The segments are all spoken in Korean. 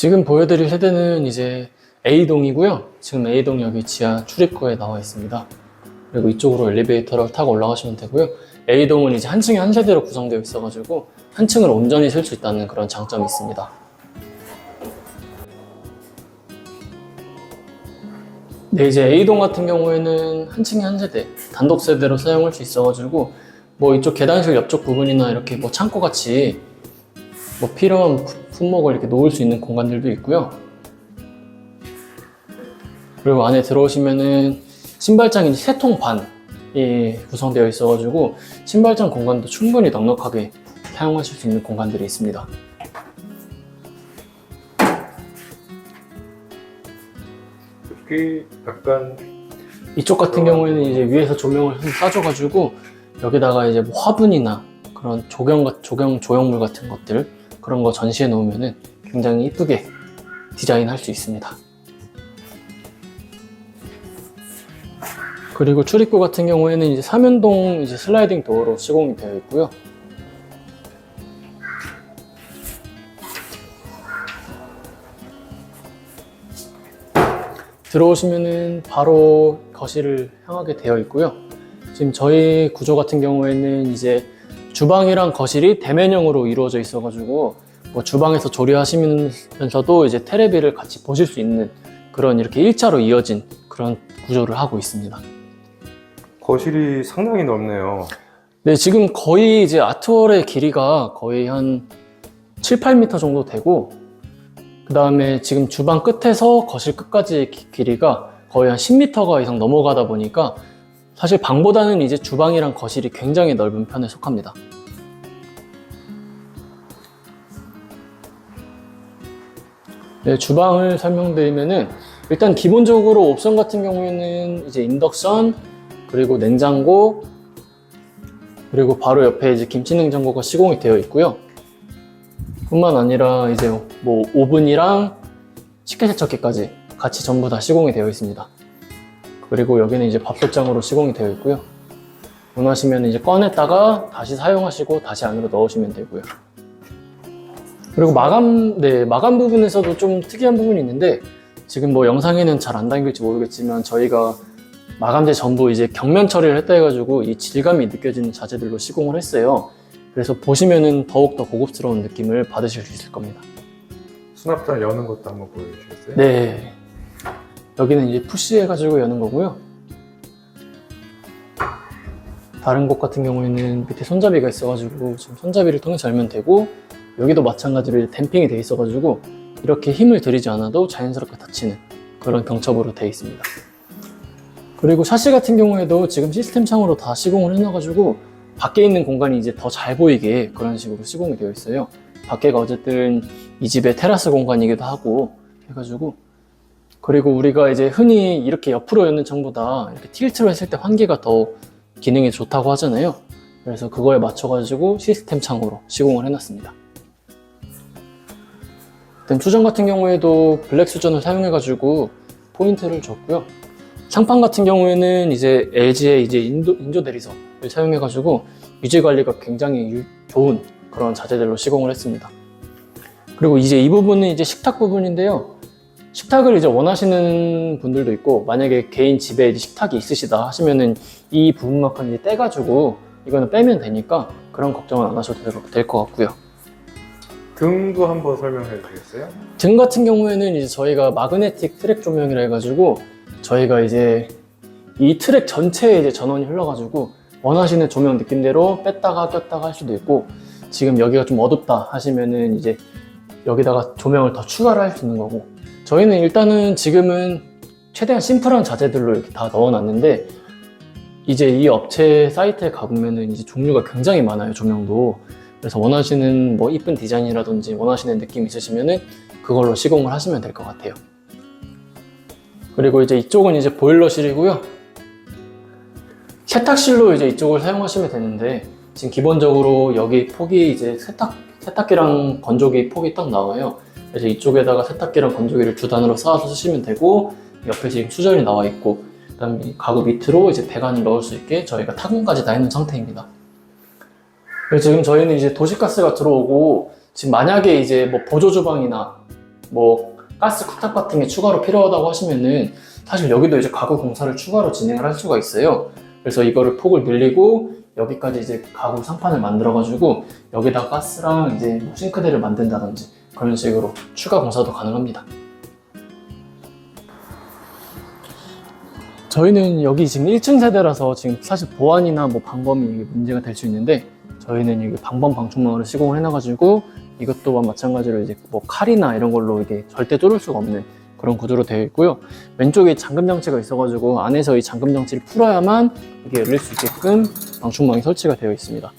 지금 보여드릴 세대는 이제 A동이고요. 지금 A동 여기 지하 출입구에 나와 있습니다. 그리고 이쪽으로 엘리베이터를 타고 올라가시면 되고요. A동은 이제 한 층에 한 세대로 구성되어 있어가지고 한 층을 온전히 쓸 수 있다는 그런 장점이 있습니다. 네, 이제 A동 같은 경우에는 한 층에 한 세대, 단독 세대로 사용할 수 있어가지고 뭐 이쪽 계단실 옆쪽 부분이나 이렇게 뭐 창고 같이 뭐 필요한 푸- 품목을 이렇게 놓을 수 있는 공간들도 있고요. 그리고 안에 들어오시면은 신발장이 세 통 반이 구성되어 있어가지고 신발장 공간도 충분히 넉넉하게 사용하실 수 있는 공간들이 있습니다. 여기 약간 이쪽 같은 경우에는 이제 위에서 조명을 좀 싸줘가지고 여기다가 이제 뭐 화분이나 그런 조경, 같- 조경 조형물 같은 것들 그런 거 전시해 놓으면은 굉장히 이쁘게 디자인할 수 있습니다. 그리고 출입구 같은 경우에는 이제 삼연동 이제 슬라이딩 도어로 시공이 되어 있고요. 들어오시면은 바로 거실을 향하게 되어 있고요. 지금 저희 구조 같은 경우에는 이제 주방이랑 거실이 대면형으로 이루어져 있어가지고 뭐 주방에서 조리하시면서도 이제 테레비를 같이 보실 수 있는 그런 이렇게 일자로 이어진 그런 구조를 하고 있습니다. 거실이 상당히 넓네요. 네, 지금 거의 이제 아트월의 길이가 거의 한 7, 8m 정도 되고, 그 다음에 지금 주방 끝에서 거실 끝까지 기- 길이가 거의 한 10m가 이상 넘어가다 보니까 사실 방보다는 이제 주방이랑 거실이 굉장히 넓은 편에 속합니다. 네, 주방을 설명드리면은 일단 기본적으로 옵션 같은 경우에는 이제 인덕션 그리고 냉장고 그리고 바로 옆에 이제 김치 냉장고가 시공이 되어 있고요. 뿐만 아니라 이제 뭐 오븐이랑 식기세척기까지 같이 전부 다 시공이 되어 있습니다. 그리고 여기는 이제 밥솥장으로 시공이 되어 있고요. 원하시면 이제 꺼냈다가 다시 사용하시고 다시 안으로 넣으시면 되고요. 그리고 마감, 네, 마감 부분에서도 좀 특이한 부분이 있는데 지금 뭐 영상에는 잘 안 담길지 모르겠지만 저희가 마감재 전부 이제 경면 처리를 했다 해가지고 이 질감이 느껴지는 자재들로 시공을 했어요. 그래서 보시면은 더욱더 고급스러운 느낌을 받으실 수 있을 겁니다. 수납장 여는 것도 한번 보여주시겠어요? 네. 여기는 이제 푸시해가지고 여는 거고요. 다른 곳 같은 경우에는 밑에 손잡이가 있어가지고 지금 손잡이를 통해서 열면 되고 여기도 마찬가지로 댐핑이 돼 있어가지고 이렇게 힘을 들이지 않아도 자연스럽게 닫히는 그런 경첩으로 되어 있습니다. 그리고 샤시 같은 경우에도 지금 시스템 창으로 다 시공을 해놔가지고 밖에 있는 공간이 이제 더 잘 보이게 그런 식으로 시공이 되어 있어요. 밖에가 어쨌든 이 집의 테라스 공간이기도 하고 해가지고 그리고 우리가 이제 흔히 이렇게 옆으로 여는 창보다 이렇게 틸트로 했을 때 환기가 더 기능이 좋다고 하잖아요. 그래서 그거에 맞춰가지고 시스템 창으로 시공을 해놨습니다. 수전 같은 경우에도 블랙 수전을 사용해가지고 포인트를 줬고요. 상판 같은 경우에는 이제 LG의 이제 인도, 인조 대리석을 사용해가지고 유지 관리가 굉장히 유- 좋은 그런 자재들로 시공을 했습니다. 그리고 이제 이 부분은 이제 식탁 부분인데요. 식탁을 이제 원하시는 분들도 있고 만약에 개인 집에 이제 식탁이 있으시다 하시면은 이 부분만큼 이제 떼가지고 이거는 빼면 되니까 그런 걱정은 안 하셔도 될 것 같고요. 등도 한번 설명해 주시겠어요? 등 같은 경우에는 이제 저희가 마그네틱 트랙 조명이라 해가지고 저희가 이제 이 트랙 전체에 이제 전원이 흘러가지고 원하시는 조명 느낌대로 뺐다가 꼈다가 할 수도 있고 지금 여기가 좀 어둡다 하시면은 이제 여기다가 조명을 더 추가를 할 수 있는 거고 저희는 일단은 지금은 최대한 심플한 자재들로 이렇게 다 넣어놨는데 이제 이 업체 사이트에 가보면은 이제 종류가 굉장히 많아요 조명도 그래서 원하시는 뭐 이쁜 디자인이라든지 원하시는 느낌 있으시면은 그걸로 시공을 하시면 될 것 같아요. 그리고 이제 이쪽은 이제 보일러실이고요. 세탁실로 이제 이쪽을 사용하시면 되는데 지금 기본적으로 여기 폭이 이제 세탁 세탁기랑 건조기 폭이 딱 나와요. 그래서 이쪽에다가 세탁기랑 건조기를 두 단으로 쌓아서 쓰시면 되고 옆에 지금 수전이 나와 있고 그다음에 이 가구 밑으로 이제 배관을 넣을 수 있게 저희가 타공까지 다 해놓은 상태입니다. 그래서 지금 저희는 이제 도시가스가 들어오고 지금 만약에 이제 뭐 보조 주방이나 뭐 가스 쿡탑 같은 게 추가로 필요하다고 하시면은 사실 여기도 이제 가구 공사를 추가로 진행을 할 수가 있어요. 그래서 이거를 폭을 늘리고 여기까지 이제 가구 상판을 만들어 가지고 여기다 가스랑 이제 뭐 싱크대를 만든다든지 그런 식으로 추가 공사도 가능합니다. 저희는 여기 지금 1층 세대라서 지금 사실 보안이나 뭐 방범이 문제가 될 수 있는데 저희는 이게 방범 방충망으로 시공을 해놔가지고 이것도 마찬가지로 이제 뭐 칼이나 이런 걸로 이게 절대 뚫을 수가 없는 그런 구조로 되어 있고요. 왼쪽에 잠금 장치가 있어가지고 안에서 이 잠금 장치를 풀어야만 이게 열릴 수 있게끔 방충망이 설치가 되어 있습니다.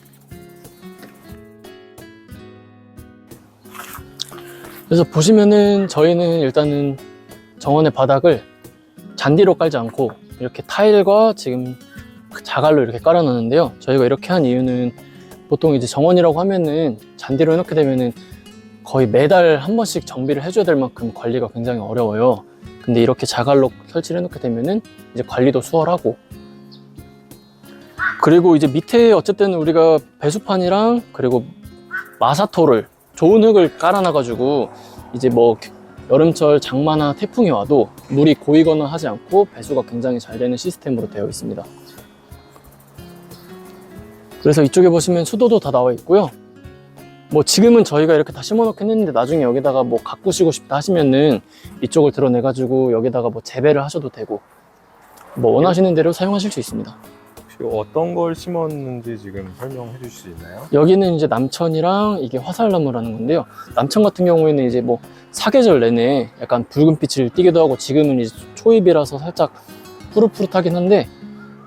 그래서 보시면은 저희는 일단은 정원의 바닥을 잔디로 깔지 않고 이렇게 타일과 지금 자갈로 이렇게 깔아놨는데요. 저희가 이렇게 한 이유는 보통 이제 정원이라고 하면은 잔디로 해놓게 되면은 거의 매달 한 번씩 정비를 해줘야 될 만큼 관리가 굉장히 어려워요. 근데 이렇게 자갈로 설치를 해놓게 되면은 이제 관리도 수월하고 그리고 이제 밑에 어쨌든 우리가 배수판이랑 그리고 마사토를 좋은 흙을 깔아놔가지고 이제 뭐 여름철 장마나 태풍이 와도 물이 고이거나 하지 않고 배수가 굉장히 잘 되는 시스템으로 되어 있습니다. 그래서 이쪽에 보시면 수도도 다 나와 있고요. 뭐 지금은 저희가 이렇게 다 심어놓긴 했는데 나중에 여기다가 뭐 가꾸시고 싶다 하시면은 이쪽을 드러내가지고 여기다가 뭐 재배를 하셔도 되고 뭐 원하시는 대로 사용하실 수 있습니다. 혹시 어떤 걸 심었는지 지금 설명해 주실 수 있나요? 여기는 이제 남천이랑 이게 화살나무라는 건데요. 남천 같은 경우에는 이제 뭐 사계절 내내 약간 붉은 빛을 띠기도 하고 지금은 이제 초입이라서 살짝 푸릇푸릇하긴 한데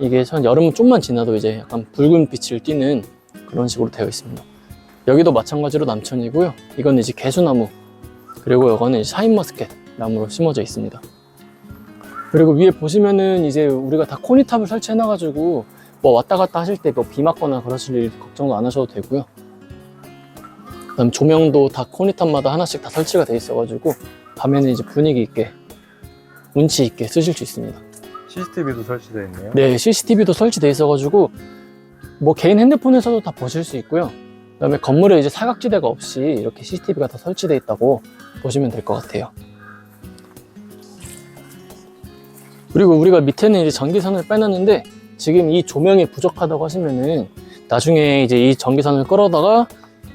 이게 전 여름은 좀만 지나도 이제 약간 붉은 빛을 띠는 그런 식으로 되어 있습니다. 여기도 마찬가지로 남천이고요. 이건 이제 개수나무 그리고 이거는 샤인머스켓 나무로 심어져 있습니다. 그리고 위에 보시면은 이제 우리가 다 코니탑을 설치해놔가지고 뭐 왔다 갔다 하실 때 뭐 비 맞거나 그러실 일 걱정도 안 하셔도 되고요. 그다음 조명도 다 코니탑마다 하나씩 다 설치가 돼 있어가지고 밤에는 이제 분위기 있게 운치 있게 쓰실 수 있습니다. CCTV도 설치되어 있네요. 네, CCTV도 설치돼 있어가지고 뭐 개인 핸드폰에서도 다 보실 수 있고요. 그다음에 건물에 이제 사각지대가 없이 이렇게 CCTV가 다 설치돼 있다고 보시면 될 것 같아요. 그리고 우리가 밑에는 이제 전기선을 빼놨는데 지금 이 조명이 부족하다고 하시면은 나중에 이제 이 전기선을 끌어다가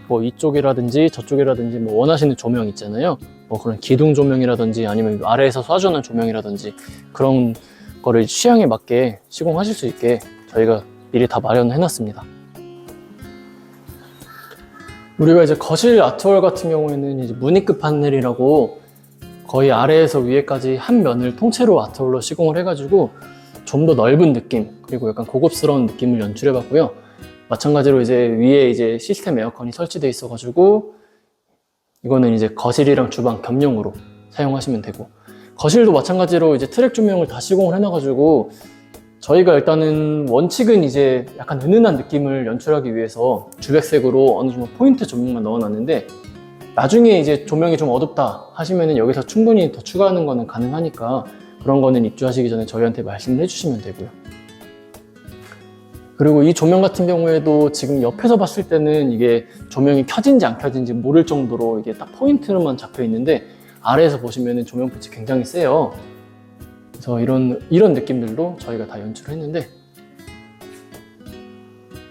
뭐 이쪽이라든지 저쪽이라든지 뭐 원하시는 조명 있잖아요. 뭐 그런 기둥 조명이라든지 아니면 아래에서 쏴주는 조명이라든지 그런 거를 취향에 맞게 시공하실 수 있게 저희가 미리 다 마련해 놨습니다. 우리가 이제 거실 아트월 같은 경우에는 이제 무늬급 판넬이라고 거의 아래에서 위에까지 한 면을 통째로 아트월로 시공을 해가지고 좀 더 넓은 느낌 그리고 약간 고급스러운 느낌을 연출해 봤고요. 마찬가지로 이제 위에 이제 시스템 에어컨이 설치되어 있어 가지고 이거는 이제 거실이랑 주방 겸용으로 사용하시면 되고 거실도 마찬가지로 이제 트랙 조명을 다 시공을 해놔 가지고 저희가 일단은 원칙은 이제 약간 은은한 느낌을 연출하기 위해서 주백색으로 어느 정도 포인트 조명만 넣어놨는데 나중에 이제 조명이 좀 어둡다 하시면은 여기서 충분히 더 추가하는 거는 가능하니까 그런 거는 입주하시기 전에 저희한테 말씀을 해주시면 되고요. 그리고 이 조명 같은 경우에도 지금 옆에서 봤을 때는 이게 조명이 켜진지 안 켜진지 모를 정도로 이게 딱 포인트로만 잡혀 있는데 아래에서 보시면은 조명 빛이 굉장히 세요. 그래서 이런 이런 느낌들로 저희가 다 연출을 했는데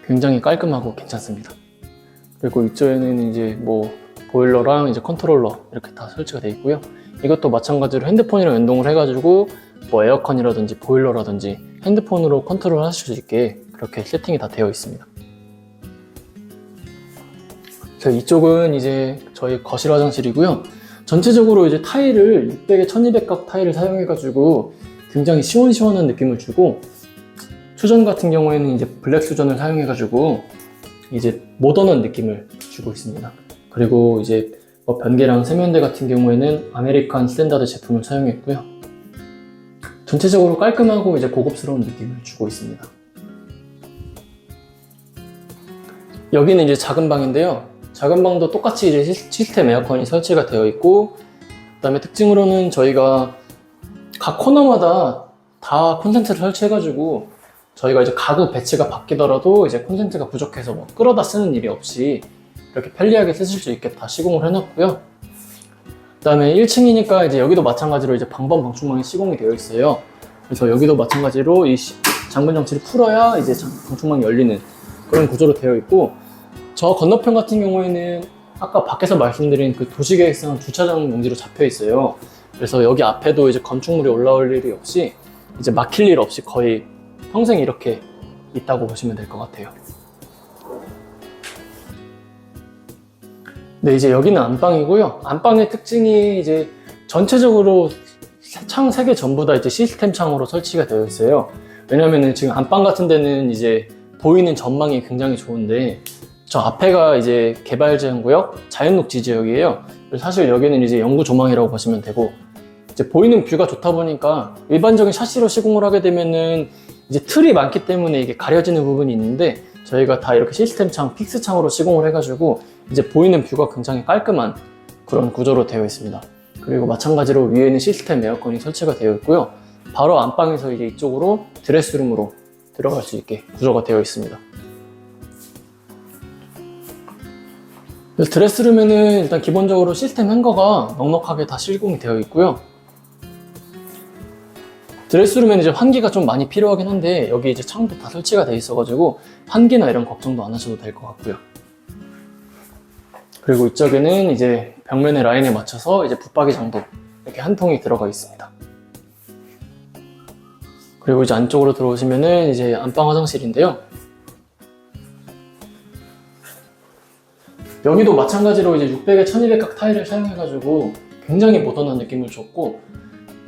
굉장히 깔끔하고 괜찮습니다. 그리고 이쪽에는 이제 뭐 보일러랑 이제 컨트롤러 이렇게 다 설치가 되어 있고요. 이것도 마찬가지로 핸드폰이랑 연동을 해가지고 뭐 에어컨이라든지 보일러라든지 핸드폰으로 컨트롤 하실 수 있게 그렇게 세팅이 다 되어 있습니다. 그래서 이쪽은 이제 저희 거실 화장실이고요. 전체적으로 이제 타일을 600에 1200각 타일을 사용해가지고 굉장히 시원시원한 느낌을 주고 수전 같은 경우에는 이제 블랙 수전을 사용해가지고 이제 모던한 느낌을 주고 있습니다. 그리고 이제 뭐 변기랑 세면대 같은 경우에는 아메리칸 스탠다드 제품을 사용했고요. 전체적으로 깔끔하고 이제 고급스러운 느낌을 주고 있습니다. 여기는 이제 작은 방인데요. 작은 방도 똑같이 이제 시- 시스템 에어컨이 설치가 되어 있고, 그 다음에 특징으로는 저희가 각 코너마다 다 콘센트를 설치해가지고, 저희가 이제 가구 배치가 바뀌더라도 이제 콘센트가 부족해서 뭐 끌어다 쓰는 일이 없이 이렇게 편리하게 쓰실 수 있게 다 시공을 해놨고요. 그 다음에 1층이니까 이제 여기도 마찬가지로 이제 방범 방충망이 시공이 되어 있어요. 그래서 여기도 마찬가지로 이 시- 장문 장치를 풀어야 이제 장- 방충망이 열리는 그런 구조로 되어 있고 저 건너편 같은 경우에는 아까 밖에서 말씀드린 그 도시계획상 주차장 용지로 잡혀 있어요. 그래서 여기 앞에도 이제 건축물이 올라올 일이 없이 이제 막힐 일 없이 거의 평생 이렇게 있다고 보시면 될 것 같아요. 네, 이제 여기는 안방이고요. 안방의 특징이 이제 전체적으로 창세개 전부 다 이제 시스템 창으로 설치가 되어 있어요. 왜냐면은 지금 안방 같은 데는 이제 보이는 전망이 굉장히 좋은데 저 앞에가 이제 개발제한구역 자연녹지 지역이에요. 사실 여기는 이제 영구 조망이라고 보시면 되고 이제 보이는 뷰가 좋다 보니까 일반적인 샤시로 시공을 하게 되면은 이제 틀이 많기 때문에 이게 가려지는 부분이 있는데 저희가 다 이렇게 시스템 창, 픽스 창으로 시공을 해가지고 이제 보이는 뷰가 굉장히 깔끔한 그런 구조로 되어 있습니다. 그리고 마찬가지로 위에는 시스템 에어컨이 설치가 되어 있고요. 바로 안방에서 이제 이쪽으로 드레스룸으로 들어갈 수 있게 구조가 되어 있습니다. 드레스룸에는 일단 기본적으로 시스템 행거가 넉넉하게 다 시공이 되어 있고요. 드레스룸에는 이제 환기가 좀 많이 필요하긴 한데 여기 이제 창도 다 설치가 돼 있어가지고 환기나 이런 걱정도 안 하셔도 될 것 같고요. 그리고 이쪽에는 이제 벽면의 라인에 맞춰서 이제 붙박이 장도 이렇게 한 통이 들어가 있습니다. 그리고 이제 안쪽으로 들어오시면은 이제 안방 화장실인데요. 여기도 마찬가지로 이제 600에 1200각 타일을 사용해가지고 굉장히 모던한 느낌을 줬고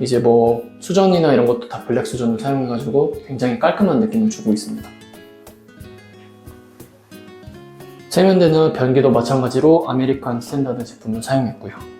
이제 뭐 수전이나 이런 것도 다 블랙 수전을 사용해가지고 굉장히 깔끔한 느낌을 주고 있습니다. 세면대는 변기도 마찬가지로 아메리칸 스탠다드 제품을 사용했고요.